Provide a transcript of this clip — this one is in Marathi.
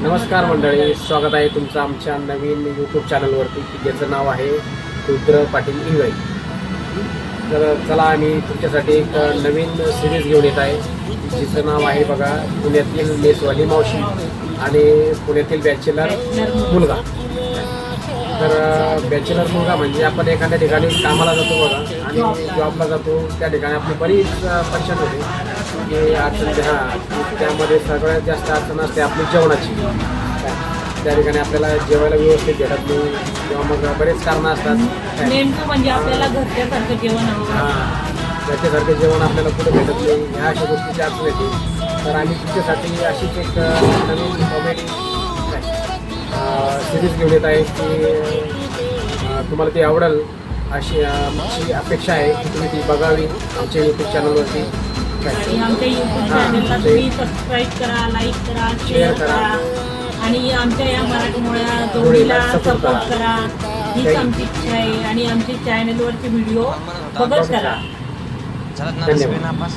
नमस्कार मंडळी स्वागत आहे तुमचं आमच्या नवीन यूट्यूब चॅनलवरती की ज्याचं नाव आहे रुद्र पाटील इंगळे. तर चला आम्ही तुमच्यासाठी एक नवीन सिरीज घेऊन येत आहे. जिचं नाव आहे बघा पुण्यातील मेसवाली मावशी आणि पुण्यातील बॅचलर मुलगा. तर बॅचलर मुलगा म्हणजे आपण एखाद्या ठिकाणी कामाला जातो बघा आणि जॉबला जातो त्या ठिकाणी आपली बरीच परेशान होते की अडचण हां त्यामध्ये सगळ्यात जास्त अडचण असते आपली जेवणाची. त्या ठिकाणी आपल्याला जेवायला व्यवस्थित भेटत नाही किंवा मग बरेच कारणं असतात. नेमकं म्हणजे आपल्याला घरच्यासारखं जेवण हवं. हां त्याच्यासारखे जेवण आपल्याला कुठे भेटत नाही ह्या अशा गोष्टीची अडचण येते. तर आम्ही तुमच्यासाठी अशीच एक नवीन सिरीज घेऊन येत आहे की तुम्हाला ती आवडेल अशी आमची अपेक्षा आहे की तुम्ही ती बघावी आमच्या यूट्यूब चॅनलवरती आणि आमच्या युट्यूब चॅनलला तुम्ही सबस्क्राईब करा लाईक करा शेअर करा. आणि आमच्या या मराठी मुळा जोडीला सपोर्ट करा. हीच आमची इच्छा आहे आणि आमच्या चॅनलवरचे व्हिडिओ बघत करा. धन्यवाद.